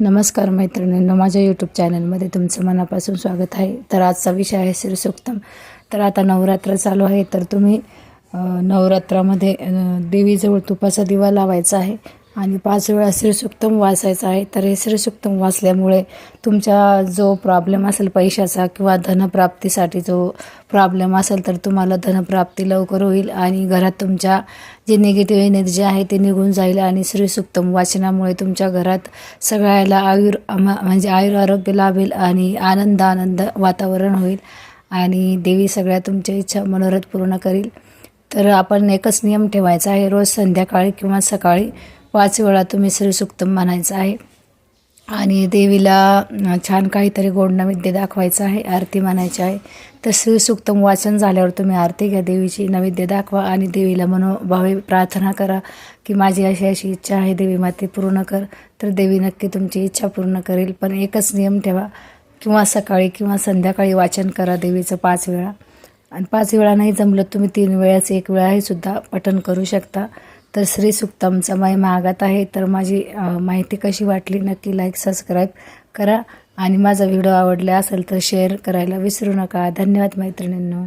नमस्कार मैत्रिणींनो माझ्या यूट्यूब चॅनलमध्ये तुमचं मनापासून स्वागत आहे. तर आजचा विषय आहे श्रीसुक्तम. तर आता नवरात्र चालू आहे तर तुम्ही नवरात्रामध्ये देवीजवळ तुपाचा दिवा लावायचा आहे. आणि पाच वेळा श्रीसुक्तम वाचायचं आहे तर हे श्रीसुक्तम वाचल्यामुळे तुमचा जो प्रॉब्लेम असेल पैशाचा किंवा धनप्राप्तीसाठी जो प्रॉब्लेम असेल तर तुम्हाला धनप्राप्ती लवकर होईल आणि घरात तुमच्या जे निगेटिव्ह एनर्जी आहे ते निघून जाईल आणि श्रीसुक्तम वाचनामुळे तुमच्या घरात सगळ्याला आयुर म्हणजे आयुर आरोग्य लाभेल आणि आनंद आनंद वातावरण होईल आणि देवी सगळ्या तुमच्या इच्छा मनोरथ पूर्ण करील. तर आपण एकच नियम ठेवायचा आहे रोज संध्याकाळी किंवा सकाळी पाच वेळा तुम्ही श्रीसुक्तम म्हणायचं आहे. आणि देवीला छान काहीतरी गोड नैवेद्य दाखवायचं आहे आरती म्हणायची आहे. तर श्रीसुक्तम वाचन झाल्यावर तुम्ही आरती घ्या देवीची नैवेद्य दाखवा आणि देवीला मनोभावे प्रार्थना करा की माझी अशी अशी इच्छा आहे देवी माते पूर्ण कर. तर देवी नक्की तुमची इच्छा पूर्ण करेल. पण एकच नियम ठेवा किंवा सकाळी किंवा संध्याकाळी वाचन करा देवीचं पाच वेळा. आणि पाच वेळा नाही जमलं तुम्ही तीन वेळाच एक वेळाही सुद्धा पठण करू शकता. तर श्री सुक्तमचा माय महागात आहे. तर माझी माहिती कशी वाटली नक्की लाईक सबस्क्राईब करा. आणि माझा व्हिडिओ आवडला असेल तर शेअर करायला विसरू नका. धन्यवाद मैत्रिणींनो.